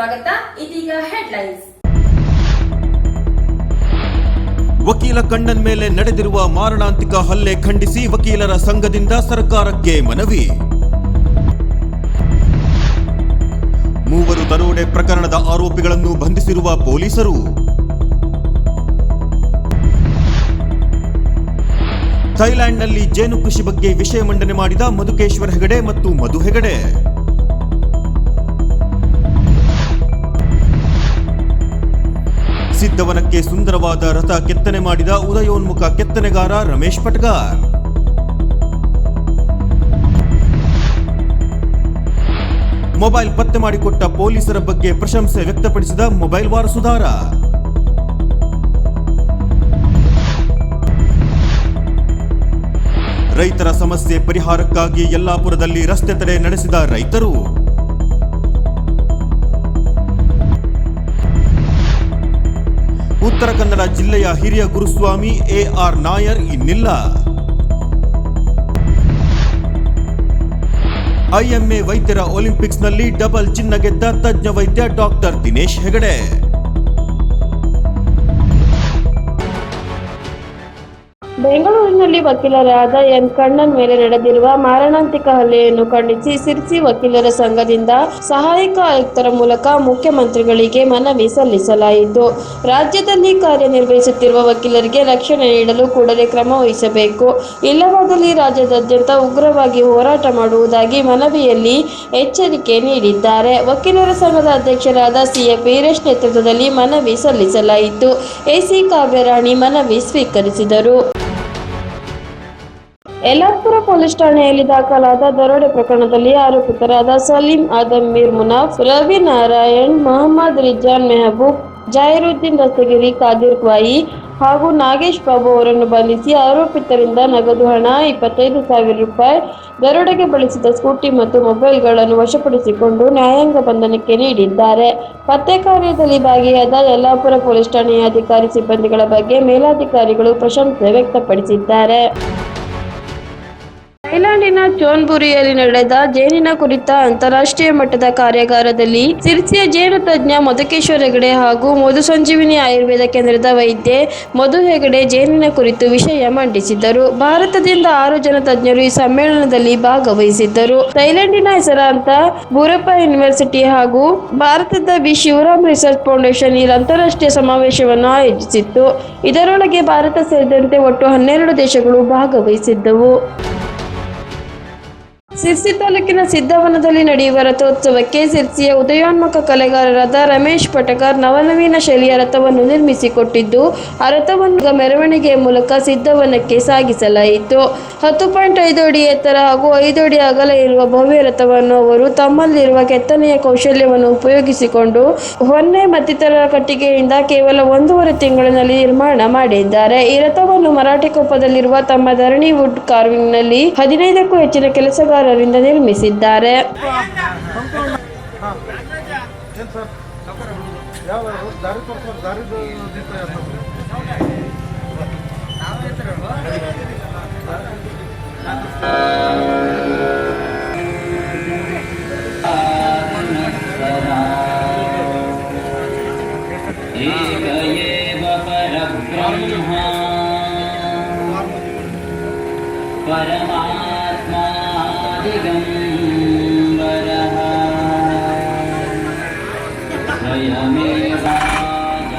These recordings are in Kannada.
ಸ್ವಾಗತ. ಇದೀಗ ಹೆಡ್ಲೈನ್ಸ್ ವಕೀಲ ಕಣ್ಣನ್ ಮೇಲೆ ನಡೆದಿರುವ ಮಾರಣಾಂತಿಕ ಹಲ್ಲೆ ಖಂಡಿಸಿ ವಕೀಲರ ಸಂಘದಿಂದ ಸರ್ಕಾರಕ್ಕೆ ಮನವಿ. ಮೂವರು ದರೋಡೆ ಪ್ರಕರಣದ ಆರೋಪಿಗಳನ್ನು ಬಂಧಿಸಿರುವ ಪೊಲೀಸರು. ಥೈಲ್ಯಾಂಡ್ನಲ್ಲಿ ಜೇನು ಕೃಷಿ ಬಗ್ಗೆ ವಿಷಯ ಮಂಡನೆ ಮಾಡಿದ ಮಧುಕೇಶ್ವರ ಹೆಗಡೆ ಮತ್ತು ಮಧು ಹೆಗಡೆ. ಸಿದ್ಧವನಕ್ಕೆ ಸುಂದರವಾದ ರಥ ಕೆತ್ತನೆ ಮಾಡಿದ ಉದಯೋನ್ಮುಖ ಕೆತ್ತನೆಗಾರ ರಮೇಶ್ ಪಟ್ಗಾರ್. ಮೊಬೈಲ್ ಪತ್ತೆ ಮಾಡಿಕೊಟ್ಟ ಪೊಲೀಸರ ಬಗ್ಗೆ ಪ್ರಶಂಸೆ ವ್ಯಕ್ತಪಡಿಸಿದ ಮೊಬೈಲ್ ವಾರಸುದಾರ ರೈತರ ಸಮಸ್ಯೆ ಪರಿಹಾರಕ್ಕಾಗಿ ಯಲ್ಲಾಪುರದಲ್ಲಿ ರಸ್ತೆ ತಡೆ ನಡೆಸಿದ ರೈತರು. ಉತ್ತರ ಕನ್ನಡ ಜಿಲ್ಲೆಯ ಹಿರಿಯ ಗುರುಸ್ವಾಮಿ ಎ ಆರ್ ನಾಯರ್ ಇನ್ನಿಲ್ಲ. ಐಎಂಎ ವೈದ್ಯರ ಒಲಿಂಪಿಕ್ಸ್ನಲ್ಲಿ ಡಬಲ್ ಚಿನ್ನ ಗೆದ್ದ ತಜ್ಞ ವೈದ್ಯ ಡಾಕ್ಟರ್ ದಿನೇಶ್ ಹೆಗಡೆ. ಬೆಂಗಳೂರಿನಲ್ಲಿ ವಕೀಲರಾದ ಎನ್ ಕಣ್ಣನ್ ಮೇಲೆ ನಡೆದಿರುವ ಮಾರಣಾಂತಿಕ ಹಲ್ಲೆಯನ್ನು ಖಂಡಿಸಿ ಸಿರ್ಸಿ ವಕೀಲರ ಸಂಘದಿಂದ ಸಹಾಯಕ ಆಯುಕ್ತರ ಮೂಲಕ ಮುಖ್ಯಮಂತ್ರಿಗಳಿಗೆ ಮನವಿ ಸಲ್ಲಿಸಲಾಯಿತು. ರಾಜ್ಯದಲ್ಲಿ ಕಾರ್ಯನಿರ್ವಹಿಸುತ್ತಿರುವ ವಕೀಲರಿಗೆ ರಕ್ಷಣೆ ನೀಡಲು ಕೂಡಲೇ ಕ್ರಮ ವಹಿಸಬೇಕು. ಇಲ್ಲವಾದಲ್ಲಿ ರಾಜ್ಯದಾದ್ಯಂತ ಉಗ್ರವಾಗಿ ಹೋರಾಟ ಮಾಡುವುದಾಗಿ ಮನವಿಯಲ್ಲಿ ಎಚ್ಚರಿಕೆ ನೀಡಿದ್ದಾರೆ. ವಕೀಲರ ಸಂಘದ ಅಧ್ಯಕ್ಷರಾದ ಸಿಎಫ್ ವೀರೇಶ್ ನೇತೃತ್ವದಲ್ಲಿ ಮನವಿ ಸಲ್ಲಿಸಲಾಯಿತು. ಎಸಿ ಕಾವ್ಯರಾಣಿ ಮನವಿ ಸ್ವೀಕರಿಸಿದರು. ಯಲ್ಲಾಪುರ ಪೊಲೀಸ್ ಠಾಣೆಯಲ್ಲಿ ದಾಖಲಾದ ದರೋಡೆ ಪ್ರಕರಣದಲ್ಲಿ ಆರೋಪಿತರಾದ ಸಲೀಂ ಆದಮ್ ಮೀರ್ ಮುನಾಫ್, ರವಿ ನಾರಾಯಣ್, ಮೊಹಮ್ಮದ್ ರಿಜಾನ್ ಮೆಹಬೂಬ್, ಜಾಹಿರುದ್ದೀನ್ ರಸ್ತಗಿರಿ ಕಾದಿರ್ ಕ್ವಾಯಿ ಹಾಗೂ ನಾಗೇಶ್ ಬಾಬು ಅವರನ್ನು ಬಂಧಿಸಿ ಆರೋಪಿತರಿಂದ ನಗದು ಹಣ ಇಪ್ಪತ್ತೈದು ಸಾವಿರ ರೂಪಾಯಿ, ದರೋಡೆಗೆ ಬಳಸಿದ ಸ್ಕೂಟಿ ಮತ್ತು ಮೊಬೈಲ್ಗಳನ್ನು ವಶಪಡಿಸಿಕೊಂಡು ನ್ಯಾಯಾಂಗ ಬಂಧನಕ್ಕೆ ನೀಡಿದ್ದಾರೆ. ಪತ್ತೆ ಕಾರ್ಯದಲ್ಲಿ ಭಾಗಿಯಾದ ಯಲ್ಲಾಪುರ ಪೊಲೀಸ್ ಠಾಣೆಯ ಅಧಿಕಾರಿ ಸಿಬ್ಬಂದಿಗಳ ಬಗ್ಗೆ ಮೇಲಾಧಿಕಾರಿಗಳು ಪ್ರಶಂಸೆ ವ್ಯಕ್ತಪಡಿಸಿದ್ದಾರೆ. ಥೈಲ್ಯಾಂಡಿನ ಚೋನ್ಬುರಿಯಲ್ಲಿ ನಡೆದ ಜೇನಿನ ಕುರಿತ ಅಂತಾರಾಷ್ಟ್ರೀಯ ಮಟ್ಟದ ಕಾರ್ಯಾಗಾರದಲ್ಲಿ ಸಿರ್ಸಿಯ ಜೇನು ತಜ್ಞ ಮಧುಕೇಶ್ವರ ಹೆಗಡೆ ಹಾಗೂ ಮಧು ಸಂಜೀವಿನಿ ಆಯುರ್ವೇದ ಕೇಂದ್ರದ ವೈದ್ಯೆ ಮಧು ಹೆಗಡೆ ಜೇನಿನ ಕುರಿತು ವಿಷಯ ಮಂಡಿಸಿದರು ಭಾರತದಿಂದ ಆರು ಜನ ತಜ್ಞರು ಈ ಸಮ್ಮೇಳನದಲ್ಲಿ ಭಾಗವಹಿಸಿದ್ದರು. ಥೈಲ್ಯಾಂಡಿನ ಹೆಸರಾಂತ ಬೂರಪ್ಪ ಯೂನಿವರ್ಸಿಟಿ ಹಾಗೂ ಭಾರತದ ಬಿ. ಶಿವರಾಮ್ ರಿಸರ್ಚ್ ಫೌಂಡೇಶನ್ ಈ ಅಂತಾರಾಷ್ಟ್ರೀಯ ಸಮಾವೇಶವನ್ನು ಆಯೋಜಿಸಿತ್ತು. ಇದರೊಳಗೆ ಭಾರತ ಸೇರಿದಂತೆ ಒಟ್ಟು ಹನ್ನೆರಡು ದೇಶಗಳು ಭಾಗವಹಿಸಿದ್ದವು. ಸಿರ್ಸಿ ತಾಲೂಕಿನ ಸಿದ್ದವನದಲ್ಲಿ ನಡೆಯುವ ರಥೋತ್ಸವಕ್ಕೆ ಸಿರ್ಸಿಯ ಉದಯೋನ್ಮುಖ ಕಲೆಗಾರರಾದ ರಮೇಶ್ ಪಟಕರ್ ನವನವೀನ ಶೈಲಿಯ ರಥವನ್ನು ನಿರ್ಮಿಸಿಕೊಟ್ಟಿದ್ದು, ಆ ರಥವನ್ನು ಮೆರವಣಿಗೆಯ ಮೂಲಕ ಸಿದ್ದವನಕ್ಕೆ ಸಾಗಿಸಲಾಯಿತು. ಹತ್ತು ಪಾಯಿಂಟ್ ಐದು ಅಡಿ ಎತ್ತರ ಹಾಗೂ ಐದು ಅಡಿ ಅಗಲ ಇರುವ ಭವ್ಯ ರಥವನ್ನು ಅವರು ತಮ್ಮಲ್ಲಿರುವ ಕೆತ್ತನೆಯ ಕೌಶಲ್ಯವನ್ನು ಉಪಯೋಗಿಸಿಕೊಂಡು ಹೊನ್ನೆ ಮತ್ತಿತರ ಕಟ್ಟಿಗೆಯಿಂದ ಕೇವಲ ಒಂದೂವರೆ ತಿಂಗಳಿನಲ್ಲಿ ನಿರ್ಮಾಣ ಮಾಡಿದ್ದಾರೆ. ಈ ರಥವನ್ನು ಮರಾಠಿಕೊಪ್ಪದಲ್ಲಿರುವ ತಮ್ಮ ಧರಣಿ ವುಡ್ ಕಾರ್ವಿಂಗ್ನಲ್ಲಿ ಹದಿನೈದಕ್ಕೂ ಹೆಚ್ಚಿನ ಕೆಲಸಗಾರರಿಂದ ನಿರ್ಮಿಸಿದ್ದಾರೆ ಯಾವ ದಾರಿ ತೋರ್ಸೋ ದಾರಿದು ದೀಪ ಯಾವ್ದು? एक एव परब्रह्मा परमात्मा दिगम्बरः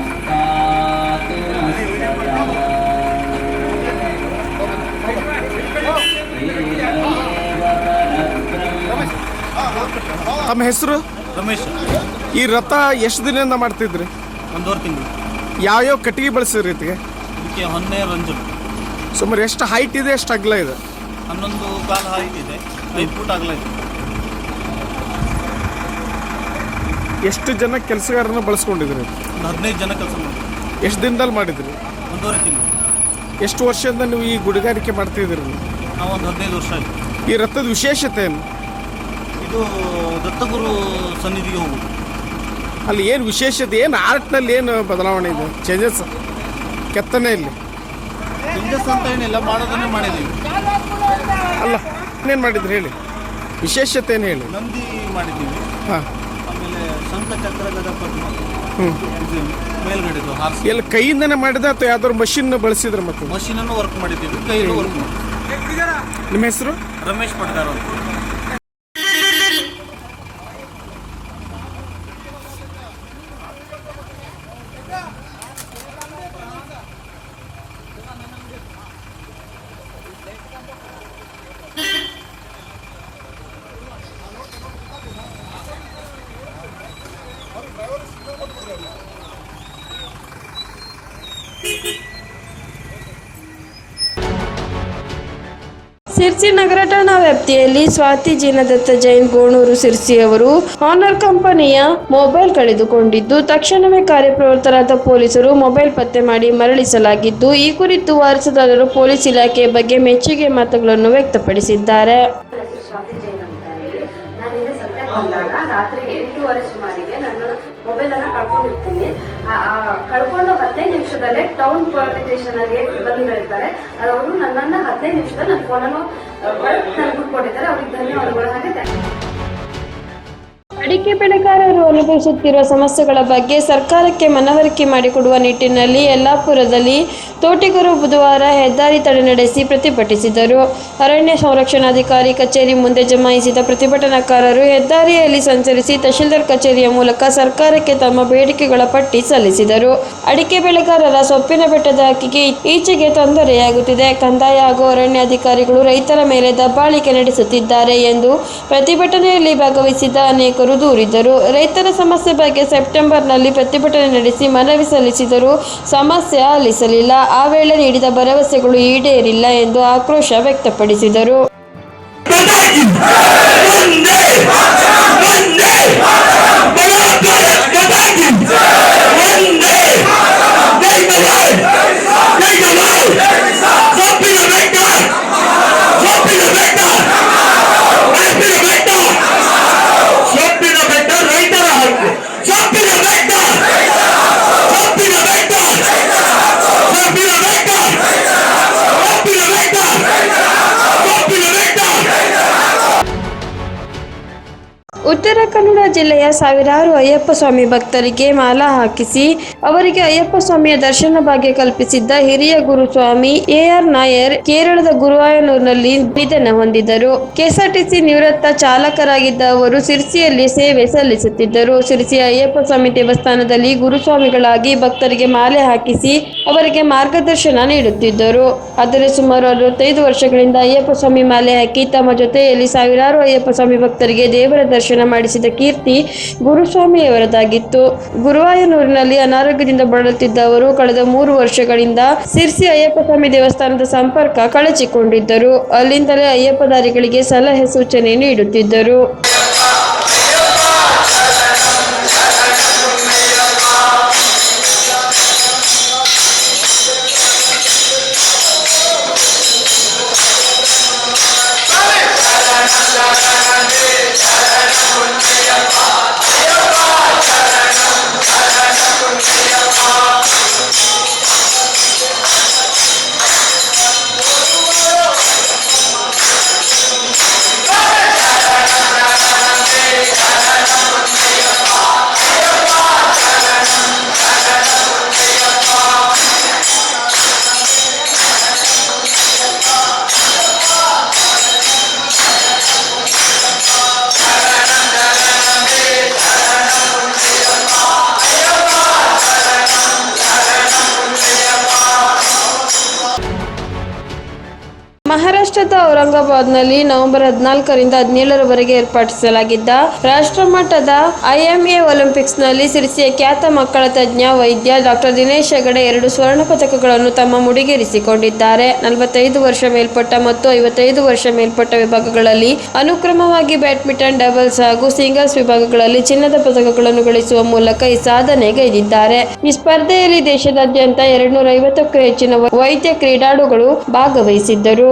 स्वयमेवाजस्तातु नस्तदा एक एव परब्रह्मा ತಮ್ಮ ಹೆಸರು ರಮೇಶ್ ಈ ರಥ ಎಷ್ಟು ದಿನದಿಂದ ಮಾಡ್ತಿದ್ರಿ ಒಂದೂವರೆ ತಿಂಗಳು ಯಾವ್ಯಾವ ಕಟ್ಟಿಗೆ ಬಳಸಿದ್ರಿ ಇದಕ್ಕೆ ಇದಕ್ಕೆ ಹೊನ್ನೆ ರಂಜನ್ ಸುಮಾರು ಎಷ್ಟು ಹೈಟ್ ಇದೆ ಎಷ್ಟು ಅಗಲ ಇದೆ ಹನ್ನೊಂದು ಕಾಲು ಹೈಟ್ ಇದೆ ಐದು ಫೂಟ್ ಆಗಲ ಎಷ್ಟು ಜನ ಕೆಲಸಗಾರನ ಬಳಸ್ಕೊಂಡಿದ್ರಿ ಒಂದು ಹದಿನೈದು ಜನ ಕೆಲಸ ಮಾಡ್ತೀವಿ ಎಷ್ಟು ದಿನದಲ್ಲಿ ಮಾಡಿದ್ರಿ? ಒಂದೂವರೆ ತಿಂಗಳು. ಎಷ್ಟು ವರ್ಷದಿಂದ ನೀವು ಈ ಗುಡಿಗಾರಿಕೆ ಮಾಡ್ತಿದ್ದೀರಿ? ನಾವು ಒಂದು ಹದಿನೈದು ವರ್ಷ ಆಯಿತು. ಈ ರಥದ ವಿಶೇಷತೆ ಏನು? ಇದು ದತ್ತಗುರು ಸನ್ನಿಧಿಗೆ ಹೋಗುದು. ಅಲ್ಲಿ ಏನು ವಿಶೇಷತೆ ಏನು ಆರ್ಟ್ನಲ್ಲಿ ಏನು ಬದಲಾವಣೆ ಇದೆ? ಚೇಂಜಸ್ ಕೆತ್ತನೆಯಲ್ಲಿ? ಚೇಂಜಸ್ ಅಂತ ಏನಿಲ್ಲ ಮಾಡೋದನ್ನೇ ಮಾಡಿದ್ದೀವಿ. ಅಲ್ಲ. ಇನ್ನೇನು ಮಾಡಿದ್ರಿ ಹೇಳಿ? ವಿಶೇಷತೆ ಏನು ಹೇಳಿ ನಂದಿ ಮಾಡಿದ್ದೀವಿ. ಹಾಂ. ಆಮೇಲೆ ಸಂತ ಚಕ್ರಗದ ಪದ್ಮ ಇದು ಮೇಲ್ಗಡೆದು ಹಾರ್ಸಿ. ಎಲ್ಲಿ ಕೈಯಿಂದನೇ ಮಾಡಿದ ಅಥವಾ ಯಾವ್ದಾದ್ರು ಮಷಿನ್ ಬಳಸಿದ್ರ ಮತ್ತೆ? ಮಷೀನನ್ನು ವರ್ಕ್ ಮಾಡಿದ್ದೀವಿ. ಕೈಯಲ್ಲೂ ವರ್ಕ್ ನಿಮ್ಮ ಹೆಸರು? ರಮೇಶ್ ಅಂತ. ಸಿರ್ಸಿ ನಗರ ಠಾಣಾ ವ್ಯಾಪ್ತಿಯಲ್ಲಿ ಸ್ವಾತಿ ಜಿನದತ್ತ ಜೈನ್ ಗೋಣೂರು ಸಿರ್ಸಿ ಅವರು ಹಾನರ್ ಕಂಪನಿಯ ಮೊಬೈಲ್ ಕಳೆದುಕೊಂಡಿದ್ದು, ತಕ್ಷಣವೇ ಕಾರ್ಯಪ್ರವೃತ್ತರಾದ ಪೊಲೀಸರು ಮೊಬೈಲ್ ಪತ್ತೆ ಮಾಡಿ ಮರಳಿಸಲಾಗಿದ್ದು, ಈ ಕುರಿತು ವಾರಸದಾರರು ಪೊಲೀಸ್ ಇಲಾಖೆ ಬಗ್ಗೆ ಮೆಚ್ಚುಗೆ ಮಾತುಗಳನ್ನು ವ್ಯಕ್ತಪಡಿಸಿದ್ದಾರೆ. ರಾತ್ರಿ ಸುಮಾರಿಗೆ ಕಳ್ಕೊಂಡು ಹದಿನೈದು ನಿಮಿಷದಲ್ಲೇ ಟೌನ್ ಪೊಲೀಸ್ ಅಲ್ಲಿ ಬಂದಿರ್ತಾರೆ ಅವರು ನನ್ನನ್ನ ಹದಿನೈದು ನಿಮಿಷದಲ್ಲಿ ನನ್ನ ಫೋನನ್ನು ಕೊಟ್ಟಿದ್ದಾರೆ ಅವ್ರಿಗೆ ಧನ್ಯವಾದಗಳು. ಹಾಗೆ ಥ್ಯಾಂಕ್ you. ಅಡಿಕೆ ಬೆಳೆಗಾರರು ಅನುಭವಿಸುತ್ತಿರುವ ಸಮಸ್ಯೆಗಳ ಬಗ್ಗೆ ಸರ್ಕಾರಕ್ಕೆ ಮನವರಿಕೆ ಮಾಡಿಕೊಡುವ ನಿಟ್ಟಿನಲ್ಲಿ ಯಲ್ಲಾಪುರದಲ್ಲಿ ತೋಟಿಗರು ಬುಧವಾರ ಹೆದ್ದಾರಿ ತಡೆ ನಡೆಸಿ ಪ್ರತಿಭಟಿಸಿದರು. ಅರಣ್ಯ ಸಂರಕ್ಷಣಾಧಿಕಾರಿ ಕಚೇರಿ ಮುಂದೆ ಜಮಾಯಿಸಿದ ಪ್ರತಿಭಟನಾಕಾರರು ಹೆದ್ದಾರಿಯಲ್ಲಿ ಸಂಚರಿಸಿ ತಹಶೀಲ್ದಾರ್ ಕಚೇರಿಯ ಮೂಲಕ ಸರ್ಕಾರಕ್ಕೆ ತಮ್ಮ ಬೇಡಿಕೆಗಳ ಪಟ್ಟಿ ಸಲ್ಲಿಸಿದರು. ಅಡಿಕೆ ಬೆಳೆಗಾರರ ಸೊಪ್ಪಿನ ಬೆಟ್ಟದ ಹಕ್ಕಿಗೆ ಈಚೆಗೆ ತೊಂದರೆಯಾಗುತ್ತಿದೆ. ಕಂದಾಯ ಹಾಗೂ ಅರಣ್ಯಾಧಿಕಾರಿಗಳು ರೈತರ ಮೇಲೆ ದಬ್ಬಾಳಿಕೆ ನಡೆಸುತ್ತಿದ್ದಾರೆ ಎಂದು ಪ್ರತಿಭಟನೆಯಲ್ಲಿ ಭಾಗವಹಿಸಿದ್ದ ಅನೇಕರು ದೂರಿದ್ದರು ರೈತರ ಸಮಸ್ಯೆ ಬಗ್ಗೆ ಸೆಪ್ಟೆಂಬರ್ನಲ್ಲಿ ಪ್ರತಿಭಟನೆ ನಡೆಸಿ ಮನವಿ ಸಲ್ಲಿಸಿದರೂ ಸಮಸ್ಯೆ ಆಲಿಸಲಿಲ್ಲ. ಆ ವೇಳೆ ನೀಡಿದ ಭರವಸೆಗಳು ಈಡೇರಿಲ್ಲ ಎಂದು ಆಕ್ರೋಶ ವ್ಯಕ್ತಪಡಿಸಿದರು ಸೊಪ್ಪಿನ ಬೆಟ್ಟ ರೈತರ ಹಕ್ಕು ಸೊಪ್ಪಿನ ಬೆಟ್ಟ ಸೊಪ್ಪಿನ ಬೆಟ್ಟ ಸೊಪ್ಪಿನ ಬೆಟ್ಟ ಸೊಪ್ಪಿನ ಬೆಟ್ಟ ಸೊಪ್ಪಿನ ಬೆಟ್ಟ ಉತ್ತರ ಕನ್ನಡ ಜಿಲ್ಲೆಯ ಸಾವಿರಾರು ಅಯ್ಯಪ್ಪ ಸ್ವಾಮಿ ಭಕ್ತರಿಗೆ ಮಾಲಾ ಹಾಕಿಸಿ ಅವರಿಗೆ ಅಯ್ಯಪ್ಪ ಸ್ವಾಮಿಯ ದರ್ಶನ ಭಾಗ್ಯ ಕಲ್ಪಿಸಿದ್ದ ಹಿರಿಯ ಗುರುಸ್ವಾಮಿ ಎಆರ್ ಆರ್ ನಾಯರ್ ಕೇರಳದ ಗುರುವಾಯನೂರಿನಲ್ಲಿ ನಿಧನ ಹೊಂದಿದರು ಕೆಎಸ್ಆರ್ಟಿಸಿ ನಿವೃತ್ತ ಚಾಲಕರಾಗಿದ್ದ ಅವರು ಸಿರ್ಸಿಯಲ್ಲಿ ಸೇವೆ ಸಲ್ಲಿಸುತ್ತಿದ್ದರು. ಸಿರ್ಸಿಯ ಅಯ್ಯಪ್ಪ ಸ್ವಾಮಿ ದೇವಸ್ಥಾನದಲ್ಲಿ ಗುರುಸ್ವಾಮಿಗಳಾಗಿ ಭಕ್ತರಿಗೆ ಮಾಲೆ ಹಾಕಿಸಿ ಅವರಿಗೆ ಮಾರ್ಗದರ್ಶನ ನೀಡುತ್ತಿದ್ದರು. ಆದರೆ ಸುಮಾರು ಅರವತ್ತೈದು ವರ್ಷಗಳಿಂದ ಅಯ್ಯಪ್ಪ ಸ್ವಾಮಿ ಮಾಲೆ ಹಾಕಿ ತಮ್ಮ ಜೊತೆಯಲ್ಲಿ ಸಾವಿರಾರು ಅಯ್ಯಪ್ಪ ಸ್ವಾಮಿ ಭಕ್ತರಿಗೆ ದೇವರ ದರ್ಶನ ಮಾಡಿಸಿದ ಕೀರ್ತಿ ಗುರುಸ್ವಾಮಿಯವರದಾಗಿತ್ತು. ಗುರುವಾಯೂರಿನಲ್ಲಿ ಅನಾರೋಗ್ಯದಿಂದ ಬಳಲುತ್ತಿದ್ದವರು ಕಳೆದ ಮೂರು ವರ್ಷಗಳಿಂದ ಸಿರ್ಸಿ ಅಯ್ಯಪ್ಪ ಸ್ವಾಮಿ ದೇವಸ್ಥಾನದ ಸಂಪರ್ಕ ಕಳಚಿಕೊಂಡಿದ್ದರು. ಅಲ್ಲಿಂದಲೇ ಅಯ್ಯಪ್ಪ ದಾರಿಗಳಿಗೆ ಸಲಹೆ ಸೂಚನೆ ನೀಡುತ್ತಿದ್ದರು. ಔರಂಗಾಬಾದ್ನಲ್ಲಿ ನವೆಂಬರ್ ಹದಿನಾಲ್ಕರಿಂದ ಹದಿನೇಳರವರೆಗೆ ಏರ್ಪಡಿಸಲಾಗಿದ್ದ ರಾಷ್ಟ್ರಮಟ್ಟದ ಐಎಂಎ ಒಲಿಂಪಿಕ್ಸ್ನಲ್ಲಿ ಸಿರಿಸಿಯ ಖ್ಯಾತ ಮಕ್ಕಳ ತಜ್ಞ ವೈದ್ಯ ಡಾಕ್ಟರ್ ದಿನೇಶ್ ಹೆಗಡೆ ಎರಡು ಸ್ವರ್ಣ ಪದಕಗಳನ್ನು ತಮ್ಮ ಮುಡಿಗೇರಿಸಿಕೊಂಡಿದ್ದಾರೆ. ನಲವತ್ತೈದು ವರ್ಷ ಮೇಲ್ಪಟ್ಟ ಮತ್ತು ಐವತ್ತೈದು ವರ್ಷ ಮೇಲ್ಪಟ್ಟ ವಿಭಾಗಗಳಲ್ಲಿ ಅನುಕ್ರಮವಾಗಿ ಬ್ಯಾಡ್ಮಿಂಟನ್, ಡಬಲ್ಸ್ ಹಾಗೂ ಸಿಂಗಲ್ಸ್ ವಿಭಾಗಗಳಲ್ಲಿ ಚಿನ್ನದ ಪದಕಗಳನ್ನು ಗಳಿಸುವ ಮೂಲಕ ಈ ಸಾಧನೆಗೈದಿದ್ದಾರೆ ಈ ಸ್ಪರ್ಧೆಯಲ್ಲಿ ದೇಶದಾದ್ಯಂತ ಎರಡ್ನೂರ ಐವತ್ತಕ್ಕೂ ಹೆಚ್ಚಿನ ವೈದ್ಯ ಕ್ರೀಡಾಳುಗಳು ಭಾಗವಹಿಸಿದ್ದರು.